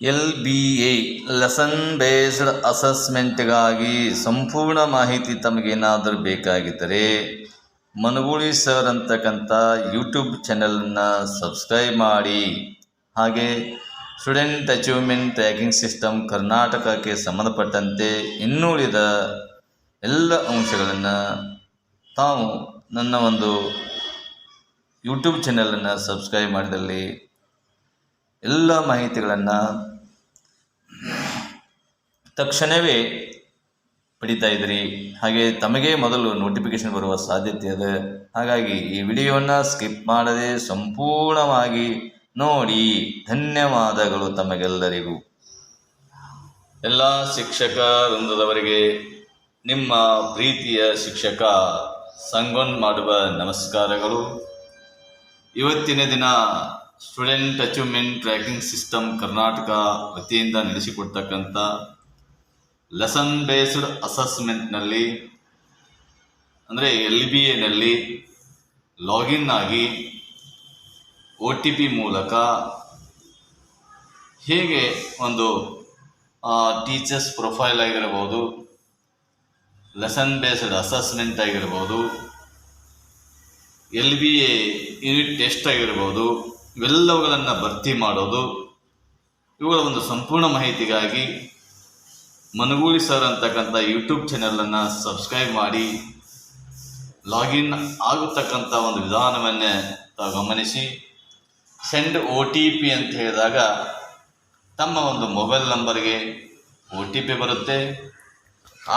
L B A lesson based ಅಸೆಸ್ಮೆಂಟ್ಗಾಗಿ ಸಂಪೂರ್ಣ ಮಾಹಿತಿ ತಮಗೇನಾದರೂ ಬೇಕಾಗಿದ್ದರೆ ಮನಗುಳಿ ಸರ್ ಅಂತಕ್ಕಂಥ ಯೂಟ್ಯೂಬ್ ಚಾನಲನ್ನು ಸಬ್ಸ್ಕ್ರೈಬ್ ಮಾಡಿ. ಹಾಗೆ ಸ್ಟೂಡೆಂಟ್ ಅಚೀವ್ಮೆಂಟ್ ಟ್ರ್ಯಾಕಿಂಗ್ ಸಿಸ್ಟಮ್ ಕರ್ನಾಟಕಕ್ಕೆ ಸಂಬಂಧಪಟ್ಟಂತೆ ಇನ್ನುಳಿದ ಎಲ್ಲ ಅಂಶಗಳನ್ನು ತಾವು ನನ್ನ ಒಂದು ಯೂಟ್ಯೂಬ್ ಚಾನಲನ್ನು ಸಬ್ಸ್ಕ್ರೈಬ್ ಮಾಡಿದಲ್ಲಿ ಎಲ್ಲ ಮಾಹಿತಿಗಳನ್ನು ತಕ್ಷಣವೇ ಪಡಿತಾ ಇದ್ರಿ. ಹಾಗೆ ತಮಗೆ ಮೊದಲು ನೋಟಿಫಿಕೇಶನ್ ಬರುವ ಸಾಧ್ಯತೆ ಇದೆ ಹಾಗಾಗಿ ಈ ವಿಡಿಯೋವನ್ನು ಸ್ಕಿಪ್ ಮಾಡದೆ ಸಂಪೂರ್ಣವಾಗಿ ನೋಡಿ. ಧನ್ಯವಾದಗಳು ತಮಗೆಲ್ಲರಿಗೂ. ಎಲ್ಲ ಶಿಕ್ಷಕ ವೃಂದದವರಿಗೆ ನಿಮ್ಮ ಪ್ರೀತಿಯ ಶಿಕ್ಷಕ ಸಂಗೊನ್ ಮಾಡುವ ನಮಸ್ಕಾರಗಳು. ಇವತ್ತಿನ ದಿನ student achievement tracking system Karnataka ವತಿಯಿಂದ ನಡೆಸಿಕೊಡ್ತಕ್ಕಂಥ ಲೆಸನ್ ಬೇಸ್ಡ್ ಅಸೆಸ್ಮೆಂಟ್ನಲ್ಲಿ ಅಂದರೆ ಎಲ್ ಬಿ ಎನಲ್ಲಿ ಲಾಗಿನ್ ಆಗಿ ಒ ಟಿ ಪಿ ಮೂಲಕ ಹೇಗೆ ಒಂದು ಟೀಚರ್ಸ್ ಪ್ರೊಫೈಲ್ ಆಗಿರ್ಬೋದು ಲೆಸನ್ ಬೇಸ್ಡ್ ಅಸೆಸ್ಮೆಂಟ್ ಆಗಿರ್ಬೋದು L B A unit test ಆಗಿರ್ಬೋದು, ಇವೆಲ್ಲವುಗಳನ್ನು ಭರ್ತಿ ಮಾಡೋದು, ಇವುಗಳ ಒಂದು ಸಂಪೂರ್ಣ ಮಾಹಿತಿಗಾಗಿ ಮನಗೂಳಿ ಸರ್ ಅಂತಕ್ಕಂಥ ಯೂಟ್ಯೂಬ್ ಚಾನಲನ್ನು ಸಬ್ಸ್ಕ್ರೈಬ್ ಮಾಡಿ, ಲಾಗಿನ್ ಆಗತಕ್ಕಂಥ ಒಂದು ವಿಧಾನವನ್ನೇ ತಾವು ಗಮನಿಸಿ, ಸೆಂಡ್ ಒ ಟಿ ಪಿ ಅಂತ ಹೇಳಿದಾಗ ತಮ್ಮ ಒಂದು ಮೊಬೈಲ್ ನಂಬರ್ಗೆ ಒ ಟಿ ಪಿ ಬರುತ್ತೆ.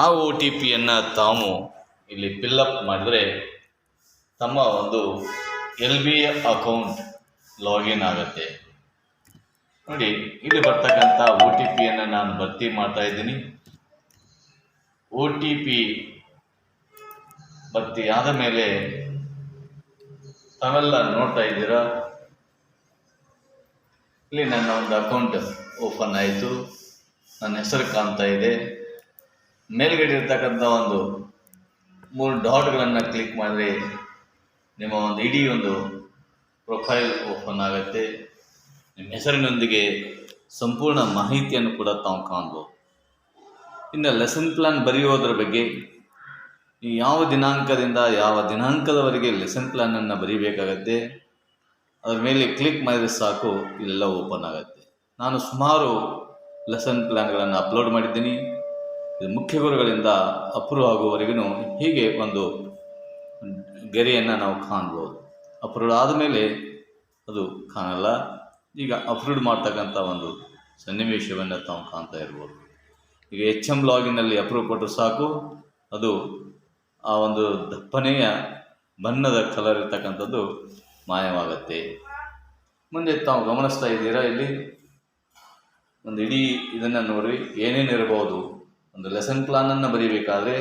ಆ ಒ ಟಿ ಪಿಯನ್ನು ತಾವು ಇಲ್ಲಿ ಪಿಲ್ಲಪ್ ಮಾಡಿದರೆ ತಮ್ಮ ಒಂದು ಎಲ್ ಬಿ ಅಕೌಂಟ್ ಲಾಗಿನ್ ಆಗುತ್ತೆ. ನೋಡಿ, ಇಲ್ಲಿ ಬರ್ತಕ್ಕಂಥ ಓ ಟಿ ಪಿಯನ್ನು ನಾನು ಭರ್ತಿ ಮಾಡ್ತಾ ಇದ್ದೀನಿ. ಒ ಟಿ ಪಿ ಭರ್ತಿ ಆದ ಮೇಲೆ ತಾವೆಲ್ಲ ನೋಡ್ತಾ ಇದ್ದೀರಾ? ಇಲ್ಲಿ ನನ್ನ ಒಂದು ಅಕೌಂಟ್ ಓಪನ್ ಆಯಿತು. ನನ್ನ ಹೆಸರು ಕಾಣ್ತಾ ಇದೆ. ಮೇಲ್ಗಡೆ ಇರ್ತಕ್ಕಂಥ ಒಂದು ಮೂರು ಡಾಟ್ಗಳನ್ನು ಕ್ಲಿಕ್ ಮಾಡಿದ್ರೆ ನಿಮ್ಮ ಒಂದು ಇಡೀ ಒಂದು ಪ್ರೊಫೈಲ್ ಓಪನ್ ಆಗುತ್ತೆ. ನಿಮ್ಮ ಹೆಸರಿನೊಂದಿಗೆ ಸಂಪೂರ್ಣ ಮಾಹಿತಿಯನ್ನು ಕೂಡ ತಾವು ಕಾಣ್ಬೋದು. ಇನ್ನು ಲೆಸನ್ ಪ್ಲ್ಯಾನ್ ಬರೆಯೋದ್ರ ಬಗ್ಗೆ ಯಾವ ದಿನಾಂಕದಿಂದ ಯಾವ ದಿನಾಂಕದವರೆಗೆ ಲೆಸನ್ ಪ್ಲ್ಯಾನನ್ನು ಬರೀಬೇಕಾಗತ್ತೆ? ಅದರ ಮೇಲೆ ಕ್ಲಿಕ್ ಮಾಡಿದರೆ ಸಾಕು, ಇಲ್ಲೆಲ್ಲ ಓಪನ್ ಆಗುತ್ತೆ. ನಾನು ಸುಮಾರು ಲೆಸನ್ ಪ್ಲ್ಯಾನ್ಗಳನ್ನು ಅಪ್ಲೋಡ್ ಮಾಡಿದ್ದೀನಿ. ಇದು ಮುಖ್ಯ ಗುರುಗಳಿಂದ ಅಪ್ರೂವ್ ಆಗುವವರೆಗೂ ಹೀಗೆ ಒಂದು ಗೆರೆಯನ್ನು ನಾವು ಕಾಣ್ಬೋದು. ಅಪ್ರೂವ್ ಆದಮೇಲೆ ಅದು ಕಾಣಲ್ಲ. ಈಗ ಅಪ್ಲೋಡ್ ಮಾಡ್ತಕ್ಕಂಥ ಒಂದು ಸನ್ನಿವೇಶವನ್ನು ತಾವು ಕಾಣ್ತಾ ಇರ್ಬೋದು. ಈಗ ಎಚ್ ಎಂ ಲಾಗಿನಲ್ಲಿ ಅಪ್ರೂವ್ ಕೊಟ್ಟರೆ ಸಾಕು. ಅದು ಆ ಒಂದು ದಪ್ಪನೆಯ ಬಣ್ಣದ ಕಲರ್ ಇರ್ತಕ್ಕಂಥದ್ದು ಮಾಯವಾಗತ್ತೆ. ಮುಂದೆ ತಾವು ಗಮನಿಸ್ತಾ ಇದ್ದೀರಾ ಇಲ್ಲಿ? ಒಂದು ಇಡೀ ಇದನ್ನು ನೋಡಿ ಏನೇನಿರಬಹುದು ಒಂದು ಲೆಸನ್ ಪ್ಲಾನನ್ನು ಬರೀಬೇಕಾದ್ರೆ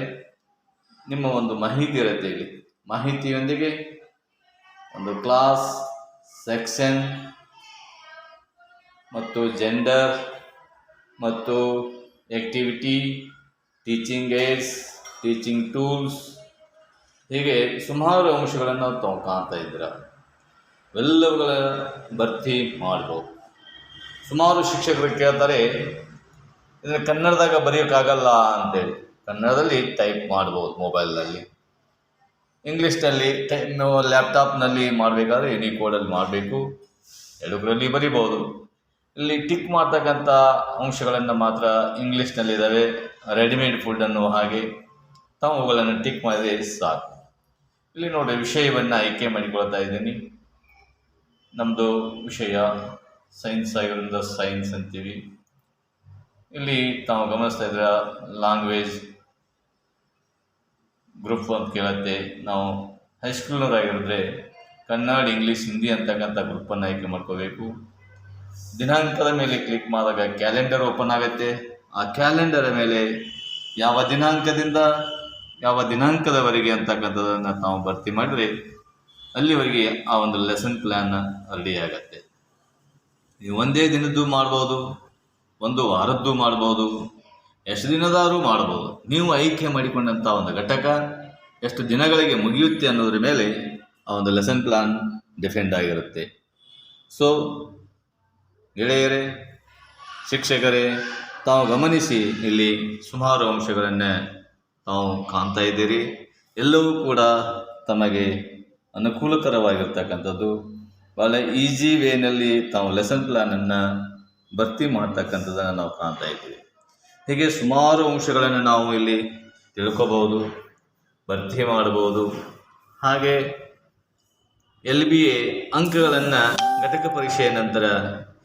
ನಿಮ್ಮ ಒಂದು ಮಾಹಿತಿ ಇರುತ್ತೆ ಇಲ್ಲಿ. ಮಾಹಿತಿಯೊಂದಿಗೆ ಒಂದು ಕ್ಲಾಸ್ ಸೆಕ್ಷನ್ ಮತ್ತು ಜೆಂಡರ್ ಮತ್ತು activity teaching aids teaching tools ಹೀಗೆ ಸುಮಾರು ಅಂಶಗಳನ್ನು ತಾವು ಕಾಣ್ತಾ ಇದ್ದೀರ. ಎಲ್ಲವುಗಳ ಭರ್ತಿ ಮಾಡ್ಬೋದು. ಸುಮಾರು ಶಿಕ್ಷಕರು ಕೇಳ್ತಾರೆ ಇದನ್ನು ಕನ್ನಡದಾಗ ಬರೆಯೋಕ್ಕಾಗಲ್ಲ ಅಂತೇಳಿ. ಕನ್ನಡದಲ್ಲಿ ಟೈಪ್ ಮಾಡ್ಬೋದು ಮೊಬೈಲ್ನಲ್ಲಿ. ಇಂಗ್ಲೀಷ್ನಲ್ಲಿ ಟೈ ಲ್ಯಾಪ್ಟಾಪ್ನಲ್ಲಿ ಮಾಡಬೇಕಾದ್ರೆ ಯುನಿಕೋಡಲ್ಲಿ ಮಾಡಬೇಕು. ಎರಡರಲ್ಲಿ ಬರಿಬೋದು. ಇಲ್ಲಿ ಟಿಕ್ ಮಾಡ್ತಕ್ಕಂಥ ಅಂಶಗಳನ್ನು ಮಾತ್ರ ಇಂಗ್ಲೀಷ್ನಲ್ಲಿದ್ದಾವೆ ರೆಡಿಮೇಡ್ ಫುಡ್ ಅನ್ನು ಹಾಗೆ ತಾವು ಟಿಕ್ ಮಾಡಿದರೆ ಸಾಕು. ಇಲ್ಲಿ ನೋಡಿ, ವಿಷಯವನ್ನು ಆಯ್ಕೆ ಮಾಡಿಕೊಳ್ತಾ ಇದ್ದೀನಿ. ನಮ್ಮದು ವಿಷಯ ಸೈನ್ಸ್ ಆಗಿರೋದ್ರಿಂದ ಸೈನ್ಸ್ ಅಂತೀವಿ. ಇಲ್ಲಿ ತಾವು ಗಮನಿಸ್ತಾ ಇದ್ರೆ ಲ್ಯಾಂಗ್ವೇಜ್ ಗ್ರೂಪ್ ಅಂತ ಕೇಳುತ್ತೆ. ನಾವು ಹೈಸ್ಕೂಲ್ನವರಾಗಿರೋದ್ರೆ ಕನ್ನಡ, ಇಂಗ್ಲೀಷ್, ಹಿಂದಿ ಅಂತಕ್ಕಂಥ ಗ್ರೂಪನ್ನು ಆಯ್ಕೆ ಮಾಡ್ಕೋಬೇಕು. ದಿನಾಂಕದ ಮೇಲೆ ಕ್ಲಿಕ್ ಮಾಡಿದಾಗ ಕ್ಯಾಲೆಂಡರ್ ಓಪನ್ ಆಗುತ್ತೆ ಆ ಕ್ಯಾಲೆಂಡರ್ ಮೇಲೆ ಯಾವ ದಿನಾಂಕದಿಂದ ಯಾವ ದಿನಾಂಕದವರೆಗೆ ಅಂತಕ್ಕಂಥದ್ದನ್ನು ನಾವು ಭರ್ತಿ ಮಾಡಿದ್ರೆ ಅಲ್ಲಿವರೆಗೆ ಆ ಒಂದು ಲೆಸನ್ ಪ್ಲ್ಯಾನ್ ರೆಡಿ ಆಗತ್ತೆ. ನೀವು ಒಂದೇ ದಿನದ್ದು ಮಾಡ್ಬೋದು, ಒಂದು ವಾರದ್ದು ಮಾಡ್ಬೋದು, ಎಷ್ಟು ದಿನದಾದರೂ ಮಾಡ್ಬೋದು. ನೀವು ಆಯ್ಕೆ ಮಾಡಿಕೊಂಡಂಥ ಒಂದು ಘಟಕ ಎಷ್ಟು ದಿನಗಳಿಗೆ ಮುಗಿಯುತ್ತೆ ಅನ್ನೋದ್ರ ಮೇಲೆ ಆ ಒಂದು ಲೆಸನ್ ಪ್ಲ್ಯಾನ್ ಡಿಫೆಂಡ್ ಆಗಿರುತ್ತೆ. ಸೊ ಗೆಳೆಯರೇ, ಶಿಕ್ಷಕರೇ, ತಾವು ಗಮನಿಸಿ ಇಲ್ಲಿ ಸುಮಾರು ಅಂಶಗಳನ್ನು ತಾವು ಕಾಣ್ತಾ ಇದ್ದೀರಿ. ಎಲ್ಲವೂ ಕೂಡ ತಮಗೆ ಅನುಕೂಲಕರವಾಗಿರ್ತಕ್ಕಂಥದ್ದು. ಭಾಳ ಈಸಿ ವೇನಲ್ಲಿ ತಾವು ಲೆಸನ್ ಪ್ಲ್ಯಾನನ್ನು ಭರ್ತಿ ಮಾಡ್ತಕ್ಕಂಥದ್ದನ್ನು ನಾವು ಕಾಣ್ತಾ ಇದ್ದೀವಿ. ಹೀಗೆ ಸುಮಾರು ಅಂಶಗಳನ್ನು ನಾವು ಇಲ್ಲಿ ತಿಳ್ಕೊಬಹುದು, ಭರ್ತಿ ಮಾಡಬಹುದು. ಹಾಗೆ ಎಲ್ ಬಿ ಎ ಅಂಕಗಳನ್ನು ಘಟಕ ಪರೀಕ್ಷೆಯ ನಂತರ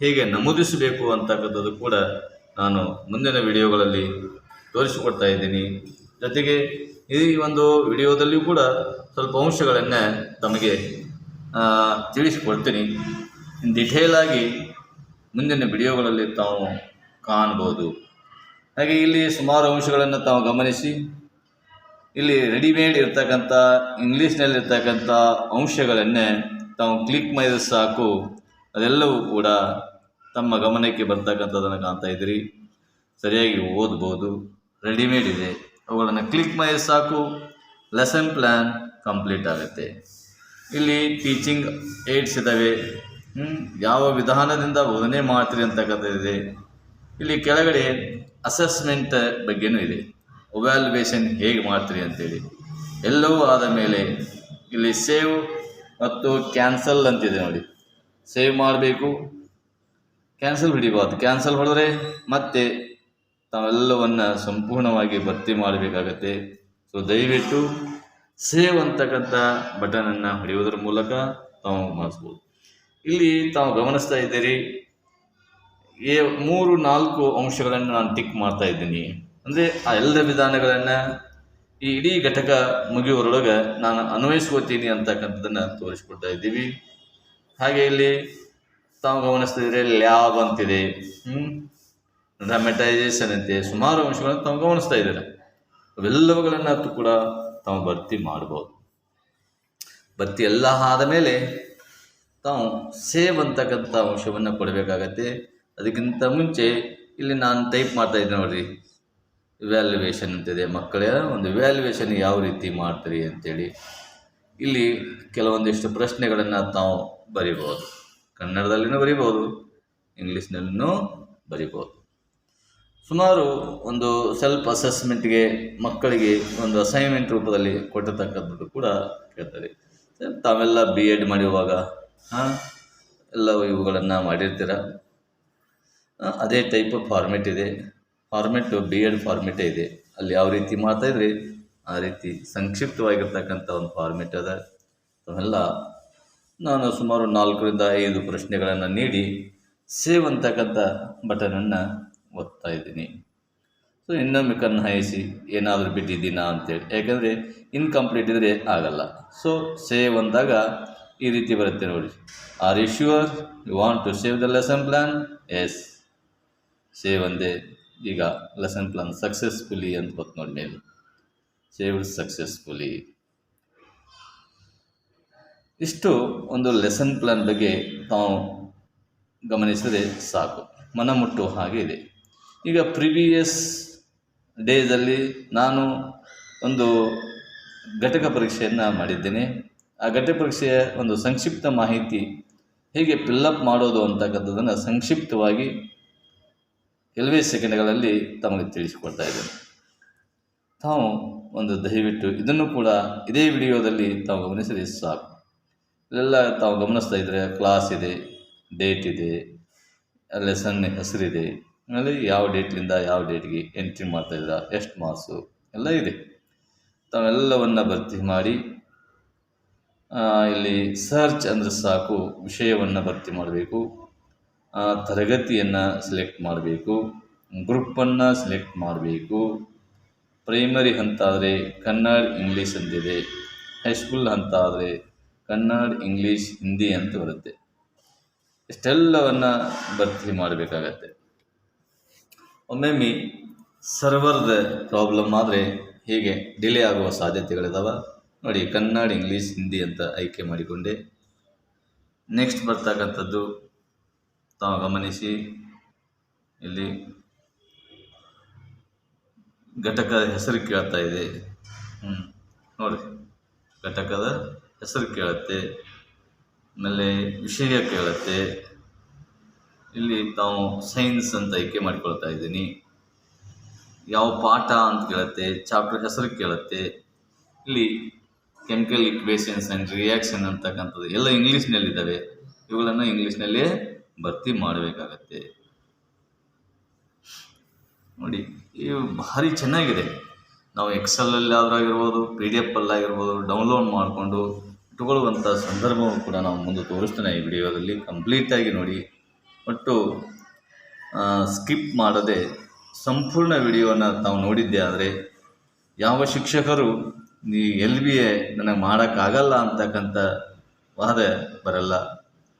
ಹೇಗೆ ನಮೂದಿಸಬೇಕು ಅಂತಕ್ಕಂಥದ್ದು ಕೂಡ ನಾನು ಮುಂದಿನ ವಿಡಿಯೋಗಳಲ್ಲಿ ತೋರಿಸಿಕೊಡ್ತಾ ಇದ್ದೀನಿ. ಜೊತೆಗೆ ಈ ಒಂದು ವಿಡಿಯೋದಲ್ಲಿಯೂ ಕೂಡ ಸ್ವಲ್ಪ ಅಂಶಗಳನ್ನು ತಮಗೆ ತಿಳಿಸಿಕೊಡ್ತೀನಿ. ಡಿಟೇಲ್ ಆಗಿ ಮುಂದಿನ ವಿಡಿಯೋಗಳಲ್ಲಿ ತಾವು ಕಾಣ್ಬೋದು ಹಾಗೆ ಇಲ್ಲಿ ಸುಮಾರು ಅಂಶಗಳನ್ನು ತಾವು ಗಮನಿಸಿ. ಇಲ್ಲಿ ರೆಡಿಮೇಡ್ ಇರ್ತಕ್ಕಂಥ ಇಂಗ್ಲೀಷ್ನಲ್ಲಿರ್ತಕ್ಕಂಥ ಅಂಶಗಳನ್ನೇ ತಾವು ಕ್ಲಿಕ್ ಮಾಡಿದ್ರೆ ಸಾಕು. ಅದೆಲ್ಲವೂ ಕೂಡ ತಮ್ಮ ಗಮನಕ್ಕೆ ಬರ್ತಕ್ಕಂಥದ್ದನ್ನು ಕಾಣ್ತಾ ಇದ್ದೀರಿ. ಸರಿಯಾಗಿ ಓದ್ಬೋದು. ರೆಡಿಮೇಡ್ ಇದೆ. ಅವುಗಳನ್ನು ಕ್ಲಿಕ್ ಮಾಡಿ ಸಾಕು. ಲೆಸನ್ ಪ್ಲ್ಯಾನ್ ಕಂಪ್ಲೀಟ್ ಆಗುತ್ತೆ. ಇಲ್ಲಿ ಟೀಚಿಂಗ್ ಏಡ್ಸ್ ಇದ್ದಾವೆ. ಯಾವ ವಿಧಾನದಿಂದ ಬೋಧನೆ ಮಾಡ್ತೀರಿ ಅಂತಕ್ಕಂಥದ್ದಿದೆ. ಇಲ್ಲಿ ಕೆಳಗಡೆ ಅಸೆಸ್ಮೆಂಟ್ ಬಗ್ಗೆನೂ ಇದೆ. ಒವ್ಯಾಲ್ಯುವೇಷನ್ ಹೇಗೆ ಮಾಡ್ತೀರಿ ಅಂತೇಳಿ. ಎಲ್ಲವೂ ಆದ ಮೇಲೆ ಇಲ್ಲಿ ಸೇವ್ ಮತ್ತು ಕ್ಯಾನ್ಸಲ್ ಅಂತಿದೆ ನೋಡಿ. ಸೇವ್ ಮಾಡಬೇಕು. ಕ್ಯಾನ್ಸಲ್ ಹಿಡಿಬಾರ್ದು ಕ್ಯಾನ್ಸಲ್ ಹೊಡೆದ್ರೆ ಮತ್ತೆ ತಾವೆಲ್ಲವನ್ನು ಸಂಪೂರ್ಣವಾಗಿ ಭರ್ತಿ ಮಾಡಬೇಕಾಗತ್ತೆ. ಸೊ ದಯವಿಟ್ಟು ಸೇವ್ ಅಂತಕ್ಕಂಥ ಬಟನನ್ನು ಹೊಡೆಯುವುದರ ಮೂಲಕ ತಾವು ಮಾಡಿಸ್ಬೋದು ಇಲ್ಲಿ ತಾವು ಗಮನಿಸ್ತಾ ಇದ್ದೀರಿ ಏ ಮೂರು ನಾಲ್ಕು ಅಂಶಗಳನ್ನು ನಾನು ಟಿಕ್ ಮಾಡ್ತಾ ಇದ್ದೀನಿ. ಅಂದರೆ ಆ ಎಲ್ಲ ವಿಧಾನಗಳನ್ನು ಈ ಇಡೀ ಘಟಕ ಮುಗಿಯುವರೊಳಗೆ ನಾನು ಅನ್ವಯಿಸ್ಕೋತೀನಿ ಅಂತಕ್ಕಂಥದ್ದನ್ನು ತೋರಿಸ್ಕೊಡ್ತಾ ಇದ್ದೀವಿ. ಹಾಗೆ ಇಲ್ಲಿ ತಾವು ಗಮನಿಸ್ತಾ ಇದ್ರೆ ಲ್ಯಾಬ್ ಅಂತಿದೆ ಡ್ರಾಮೆಟೈಸೇಷನ್ ಅಂತೆ. ಸುಮಾರು ಅಂಶಗಳನ್ನು ತಾವು ಗಮನಿಸ್ತಾ ಇದ್ದಾರೆ. ಅವೆಲ್ಲವುಗಳನ್ನು ಕೂಡ ತಾವು ಭರ್ತಿ ಮಾಡ್ಬೋದು. ಭರ್ತಿ ಎಲ್ಲ ಆದ ಮೇಲೆ ತಾವು ಸೇವ್ ಅಂತಕ್ಕಂಥ ಅಂಶವನ್ನು ಕೊಡಬೇಕಾಗತ್ತೆ. ಅದಕ್ಕಿಂತ ಮುಂಚೆ ಇಲ್ಲಿ ನಾನು ಟೈಪ್ ಮಾಡ್ತಾ ಇದ್ದೆ ನೋಡ್ರಿ. ಇವ್ಯಾಲ್ಯುವೇಷನ್ ಅಂತಿದೆ. ಮಕ್ಕಳ, ಒಂದು ಇವ್ಯಾಲ್ಯುವೇಷನ್ ಯಾವ ರೀತಿ ಮಾಡ್ತೀರಿ ಅಂತೇಳಿ. ಇಲ್ಲಿ ಕೆಲವೊಂದಿಷ್ಟು ಪ್ರಶ್ನೆಗಳನ್ನು ತಾವು ಬರಿಬೋದು. ಕನ್ನಡದಲ್ಲಿನೂ ಬರೀಬಹುದು ಇಂಗ್ಲೀಷ್ನಲ್ಲಿನೂ ಬರಿಬೋದು. ಸುಮಾರು ಒಂದು ಸೆಲ್ಫ್ ಅಸೆಸ್ಮೆಂಟ್ಗೆ ಮಕ್ಕಳಿಗೆ ಒಂದು ಅಸೈನ್ಮೆಂಟ್ ರೂಪದಲ್ಲಿ ಕೊಟ್ಟಿರ್ತಕ್ಕಂಥದ್ದು ಕೂಡ ಕೇಳ್ತಾರೆ. ತಾವೆಲ್ಲ ಬಿ ಎಡ್ ಮಾಡಿರುವಾಗ, ಹಾಂ ಎಲ್ಲ ಇವುಗಳನ್ನು ಮಾಡಿರ್ತೀರ? ಅದೇ ಟೈಪ್ ಫಾರ್ಮೆಟ್ ಇದೆ. ಫಾರ್ಮೆಟು ಬಿ ಎಡ್ ಫಾರ್ಮೆಟೇ ಇದೆ. ಅಲ್ಲಿ ಯಾವ ರೀತಿ ಮಾಡ್ತಾ ಇದ್ರಿ, ಆ ರೀತಿ ಸಂಕ್ಷಿಪ್ತವಾಗಿರ್ತಕ್ಕಂಥ ಒಂದು ಫಾರ್ಮೆಟ್ ಅದ. ಅವೆಲ್ಲ ನಾನು ಸುಮಾರು ನಾಲ್ಕರಿಂದ ಐದು ಪ್ರಶ್ನೆಗಳನ್ನು ನೀಡಿ ಸೇವ್ ಅಂತಕ್ಕಂಥ ಬಟನನ್ನು ಒತ್ತಾ ಇದ್ದೀನಿ. ಸೊ ಇನ್ನೊಮ್ಮೆ ಕಣ್ಣು ಹಾಯಿಸಿ ಏನಾದರೂ ಬಿಟ್ಟಿದ್ದೀನಾ ಅಂತೇಳಿ. ಯಾಕಂದರೆ ಇನ್ಕಂಪ್ಲೀಟ್ ಇದ್ದರೆ ಆಗಲ್ಲ. ಸೊ ಸೇವ್ ಅಂದಾಗ ಈ ರೀತಿ ಬರುತ್ತೆ ನೋಡಿ. Are you sure you want to save the lesson plan yes save ಅಂದೆ ಈಗ ಲೆಸನ್ ಪ್ಲ್ಯಾನ್ ಸಕ್ಸಸ್ಫುಲಿ ಅಂತ ಗೊತ್ತು ನೋಡಿ ಮೇಲೆ ಸೇವ್ಡ್ ಸಕ್ಸಸ್ಫುಲಿ ಇಷ್ಟು ಒಂದು ಲೆಸನ್ ಪ್ಲಾನ್ ಬಗ್ಗೆ ತಾವು ಗಮನಿಸಿದರೆ ಸಾಕು. ಮನಮುಟ್ಟು ಹಾಗೆ ಇದೆ. ಈಗ ಪ್ರಿವಿಯಸ್ ಡೇದಲ್ಲಿ ನಾನು ಒಂದು ಘಟಕ ಪರೀಕ್ಷೆಯನ್ನು ಮಾಡಿದ್ದೇನೆ. ಆ ಘಟಕ ಪರೀಕ್ಷೆಯ ಒಂದು ಸಂಕ್ಷಿಪ್ತ ಮಾಹಿತಿ ಹೇಗೆ ಪಿಲ್ಲಪ್ ಮಾಡೋದು ಅಂತಕ್ಕಂಥದ್ದನ್ನು ಸಂಕ್ಷಿಪ್ತವಾಗಿ ಕೆಲವೇ ಸೆಕೆಂಡ್ಗಳಲ್ಲಿ ತಮಗೆ ತಿಳಿಸಿಕೊಡ್ತಾ ಇದ್ದೇನೆ. ತಾವು ಒಂದು ದಯವಿಟ್ಟು ಇದನ್ನು ಕೂಡ ಇದೇ ವಿಡಿಯೋದಲ್ಲಿ ತಾವು ಗಮನಿಸಿದರೆ ಸಾಕು. ಇಲ್ಲೆಲ್ಲ ತಾವು ಗಮನಿಸ್ತಾ ಇದ್ದರೆ ಕ್ಲಾಸ್ ಇದೆ ಡೇಟ್ ಇದೆ ಲೆಸನ್ ಹೆಸರಿದೆ. ಆಮೇಲೆ ಯಾವ ಡೇಟ್ಲಿಂದ ಯಾವ ಡೇಟ್ಗೆ ಎಂಟ್ರಿ ಮಾಡ್ತಾಯಿದ್ರ ಎಷ್ಟು ಮಾರ್ಕ್ಸು ಎಲ್ಲ ಇದೆ. ತಾವೆಲ್ಲವನ್ನು ಭರ್ತಿ ಮಾಡಿ ಇಲ್ಲಿ ಸರ್ಚ್ ಅಂದರೆ ಸಾಕು, ವಿಷಯವನ್ನು ಭರ್ತಿ ಮಾಡಬೇಕು ತರಗತಿಯನ್ನು ಸೆಲೆಕ್ಟ್ ಮಾಡಬೇಕು ಗ್ರೂಪನ್ನು ಸೆಲೆಕ್ಟ್ ಮಾಡಬೇಕು. ಪ್ರೈಮರಿ ಹಂತ ಆದರೆ ಕನ್ನಡ ಇಂಗ್ಲೀಷ್ ಅಂತಿದೆ. ಹೈಸ್ಕೂಲ್ ಹಂತ ಆದರೆ ಕನ್ನಡ, ಇಂಗ್ಲೀಷ್, ಹಿಂದಿ ಅಂತ ಬರುತ್ತೆ. ಇಷ್ಟೆಲ್ಲವನ್ನು ಭರ್ತಿ ಮಾಡಬೇಕಾಗತ್ತೆ. ಒಮ್ಮೊಮ್ಮೆ ಸರ್ವರ್ದ ಪ್ರಾಬ್ಲಮ್ ಆದರೆ ಹೀಗೆ ಡಿಲೇ ಆಗುವ ಸಾಧ್ಯತೆಗಳಿದಾವೆ? ನೋಡಿ, ಕನ್ನಡ, ಇಂಗ್ಲೀಷ್, ಹಿಂದಿ ಅಂತ ಆಯ್ಕೆ ಮಾಡಿಕೊಂಡೆ. ನೆಕ್ಸ್ಟ್ ಬರ್ತಕ್ಕಂಥದ್ದು ತಾವು ಗಮನಿಸಿ. ಇಲ್ಲಿ ಘಟಕದ ಹೆಸರು ಕೇಳ್ತಾ ಇದೆ. ಹ್ಞೂ ನೋಡಿ. ಘಟಕದ ಹೆಸರು ಕೇಳುತ್ತೆ, ಆಮೇಲೆ ವಿಷಯ ಕೇಳುತ್ತೆ. ಇಲ್ಲಿ ತಾವು ಸೈನ್ಸ್ ಅಂತ ಆಯ್ಕೆ ಮಾಡಿಕೊಳ್ತಾ ಇದ್ದೀನಿ. ಯಾವ ಪಾಠ ಅಂತ ಕೇಳುತ್ತೆ, ಚಾಪ್ಟರ್ ಹೆಸರು ಕೇಳುತ್ತೆ. ಇಲ್ಲಿ ಕೆಮಿಕಲ್ ಇಕ್ವೇಷನ್ಸ್ ಆ್ಯಂಡ್ ರಿಯಾಕ್ಷನ್ ಅಂತಕ್ಕಂಥದ್ದು ಎಲ್ಲ ಇಂಗ್ಲೀಷ್ನಲ್ಲಿದ್ದಾವೆ. ಇವುಗಳನ್ನು ಇಂಗ್ಲೀಷ್ನಲ್ಲೇ ಭರ್ತಿ ಮಾಡಬೇಕಾಗತ್ತೆ. ನೋಡಿ, ಇವು ಭಾರಿ ಚೆನ್ನಾಗಿದೆ. ನಾವು ಎಕ್ಸೆಲಲ್ಲಿ ಆದ್ರಾಗಿರ್ಬೋದು ಪಿ ಡಿ ಎಫ್ ಅಲ್ಲಾಗಿರ್ಬೋದು ಡೌನ್ಲೋಡ್ ಮಾಡಿಕೊಂಡು ಇಟ್ಕೊಳ್ಳುವಂಥ ಸಂದರ್ಭವನ್ನು ಕೂಡ ನಾವು ಮುಂದೆ ತೋರಿಸ್ತೇನೆ ಈ ವಿಡಿಯೋದಲ್ಲಿ. ಕಂಪ್ಲೀಟಾಗಿ ನೋಡಿ. ಒಟ್ಟು ಸ್ಕಿಪ್ ಮಾಡದೆ ಸಂಪೂರ್ಣ ವಿಡಿಯೋನ ತಾವು ನೋಡಿದ್ದೆ ಆದರೆ ಯಾವ ಶಿಕ್ಷಕರು ನೀ ಎಲ್ ಬಿ ಎ ನನಗೆ ಮಾಡೋಕ್ಕಾಗಲ್ಲ ಅಂತಕ್ಕಂಥ ವಾದ ಬರಲ್ಲ.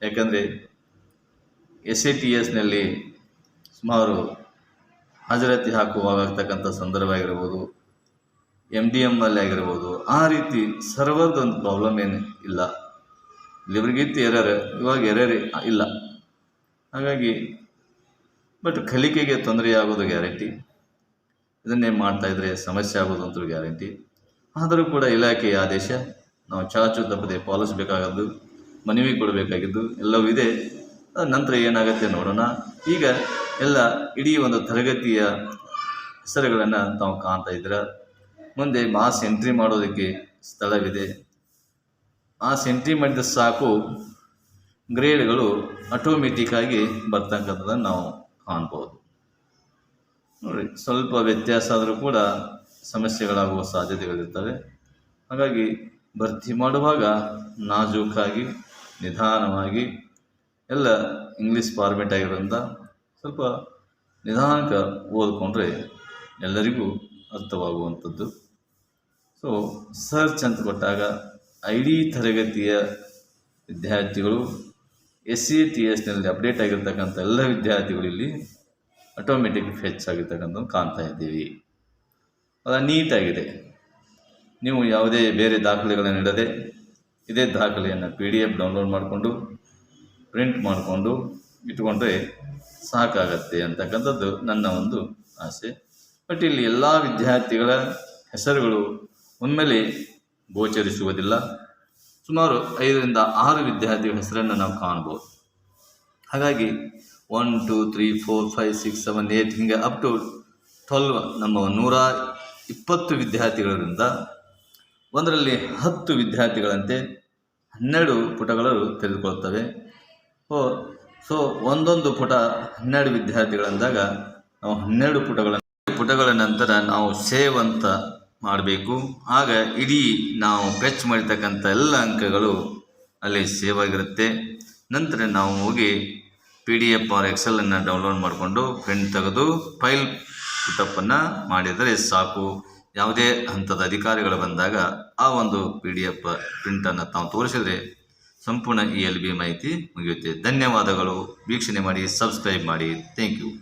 ಯಾಕಂದರೆ ಎಸ್ ಎ ಟಿ ಎಸ್ನಲ್ಲಿ ಸುಮಾರು ಹಾಜರಾತಿ ಹಾಕುವಾಗ ಆಗ್ತಕ್ಕಂಥ ಸಂದರ್ಭ ಆಗಿರ್ಬೋದು ಎಂ ಡಿ ಎಮ್ಮಲ್ಲಿ ಆಗಿರ್ಬೋದು, ಆ ರೀತಿ ಸರ್ವರ್ದೊಂದು ಪ್ರಾಬ್ಲಮ್ ಏನು ಇಲ್ಲ. ಇಲ್ಲಿವರೆಗಿತ್ತು ಎರರ್ ಇವಾಗ ಎರರ್ ಇಲ್ಲ. ಹಾಗಾಗಿ ಬಟ್ ಕಲಿಕೆಗೆ ತೊಂದರೆ ಆಗೋದು ಗ್ಯಾರಂಟಿ ಇದನ್ನೇ ಮಾಡ್ತಾಯಿದ್ರೆ ಸಮಸ್ಯೆ ಆಗೋದು ಅಂತ ಗ್ಯಾರಂಟಿ ಆದರೂ ಕೂಡ ಇಲಾಖೆಯ ಆದೇಶ, ನಾವು ಚಾಚು ತಪ್ಪದೆ ಪಾಲಿಸಬೇಕಾಗದ್ದು ಮನವಿ ಕೊಡಬೇಕಾಗಿದ್ದು, ಎಲ್ಲವೂ ಇದೆ. ನಂತರ ಏನಾಗುತ್ತೆ ನೋಡೋಣ. ಈಗ ಎಲ್ಲ ಇಡೀ ಒಂದು ತರಗತಿಯ ಹೆಸರುಗಳನ್ನು ತಾವು ಕಾಣ್ತಾ ಇದ್ದೀರ? ಮುಂದೆ ಮಾಸ್ ಎಂಟ್ರಿ ಮಾಡೋದಕ್ಕೆ ಸ್ಥಳವಿದೆ. ಆ ಎಂಟ್ರಿ ಮಾಡಿದ ಸಾಕು ಗ್ರೇಡ್ಗಳು ಆಟೋಮೆಟಿಕ್ಕಾಗಿ ಬರ್ತಕ್ಕಂಥದ್ದನ್ನು ನಾವು ಕಾಣ್ಬೋದು. ನೋಡಿ, ಸ್ವಲ್ಪ ವ್ಯತ್ಯಾಸ ಆದರೂ ಕೂಡ ಸಮಸ್ಯೆಗಳಾಗುವ ಸಾಧ್ಯತೆಗಳಿರ್ತವೆ. ಹಾಗಾಗಿ ಭರ್ತಿ ಮಾಡುವಾಗ ನಾಜೂಕಾಗಿ, ನಿಧಾನವಾಗಿ, ಎಲ್ಲ ಇಂಗ್ಲೀಷ್ ಫಾರ್ಮೆಟ್ ಆಗಿರೋದ್ರಿಂದ ಸ್ವಲ್ಪ ನಿಧಾನಕ್ಕೆ ಓದ್ಕೊಂಡ್ರೆ ಎಲ್ಲರಿಗೂ ಅರ್ಥವಾಗುವಂಥದ್ದು. ಸೊ ಸರ್ಚ್ ಅಂತ ಕೊಟ್ಟಾಗ ಐಡಿ ತರಗತಿಯ ವಿದ್ಯಾರ್ಥಿಗಳು ಎಸ್ ಸಿ ಟಿ ಎಸ್ನಲ್ಲಿ ಅಪ್ಡೇಟ್ ಆಗಿರ್ತಕ್ಕಂಥ ಎಲ್ಲ ವಿದ್ಯಾರ್ಥಿಗಳು ಇಲ್ಲಿ ಆಟೋಮೆಟಿಕ್ ಫೆಚ್ ಆಗಿರ್ತಕ್ಕಂಥದ್ದು ಕಾಣ್ತಾ ಇದ್ದೀವಿ. ಅದು ನೀಟಾಗಿದೆ. ನೀವು ಯಾವುದೇ ಬೇರೆ ದಾಖಲೆಗಳನ್ನು ಇಡದೆ ಇದೇ ದಾಖಲೆಯನ್ನು ಪಿ ಡಿ ಎಫ್ ಡೌನ್ಲೋಡ್ ಮಾಡಿಕೊಂಡು ಪ್ರಿಂಟ್ ಮಾಡಿಕೊಂಡು ಇಟ್ಕೊಂಡ್ರೆ ಸಾಕಾಗತ್ತೆ ಅಂತಕ್ಕಂಥದ್ದು ನನ್ನ ಒಂದು ಆಸೆ. ಬಟ್ ಇಲ್ಲಿ ಎಲ್ಲ ವಿದ್ಯಾರ್ಥಿಗಳ ಹೆಸರುಗಳು ಒಮ್ಮೆಲೆ ಗೋಚರಿಸುವುದಿಲ್ಲ. ಸುಮಾರು ಐದರಿಂದ ಆರು ವಿದ್ಯಾರ್ಥಿಗಳ ಹೆಸರನ್ನು ನಾವು ಕಾಣ್ಬೋದು ಹಾಗಾಗಿ one two three four five six seven eight ಹಿಂಗೆ ಅಪ್ ಟು ಟ್ವೆಲ್ವ್ ನಮ್ಮ ನೂರ ಇಪ್ಪತ್ತು ವಿದ್ಯಾರ್ಥಿಗಳಿಂದ ಒಂದರಲ್ಲಿ ಹತ್ತು ವಿದ್ಯಾರ್ಥಿಗಳಂತೆ ಹನ್ನೆರಡು ಪುಟಗಳು ತೆಗೆದುಕೊಳ್ತವೆ ಓ ಸೊ ಒಂದೊಂದು ಪುಟ ಹನ್ನೆರಡು ವಿದ್ಯಾರ್ಥಿಗಳಂದಾಗ ನಾವು ಹನ್ನೆರಡು ಪುಟಗಳನ್ನು ಪುಟಗಳ ನಂತರ ನಾವು ಸೇವ್ ಅಂತ ಮಾಡಬೇಕು. ಆಗ ಇಡೀ ನಾವು ಫೆಚ್ ಮಾಡಿರ್ತಕ್ಕಂಥ ಎಲ್ಲ ಅಂಕಗಳು ಅಲ್ಲಿ ಸೇವ್ ಆಗಿರುತ್ತೆ. ನಂತರ ನಾವು ಹೋಗಿ ಪಿ ಡಿ ಎಫ್ ಆರ್ ಎಕ್ಸೆಲನ್ನು ಡೌನ್ಲೋಡ್ ಮಾಡಿಕೊಂಡು ಪ್ರಿಂಟ್ ತೆಗೆದು ಫೈಲ್ ಪುಟಪ್ಪನ್ನು ಮಾಡಿದರೆ ಸಾಕು. ಯಾವುದೇ ಹಂತದ ಅಧಿಕಾರಿಗಳು ಬಂದಾಗ ಆ ಒಂದು ಪಿ ಡಿ ಎಫ್ ಪ್ರಿಂಟನ್ನು ತಾವು ತೋರಿಸಿದರೆ ಸಂಪೂರ್ಣ ಇ ಎಲ್ ಬಿ ಮಾಹಿತಿ ಮುಗಿಯುತ್ತೆ. ಧನ್ಯವಾದಗಳು. ವೀಕ್ಷಣೆ ಮಾಡಿ ಸಬ್ಸ್ಕ್ರೈಬ್ ಮಾಡಿ. Thank you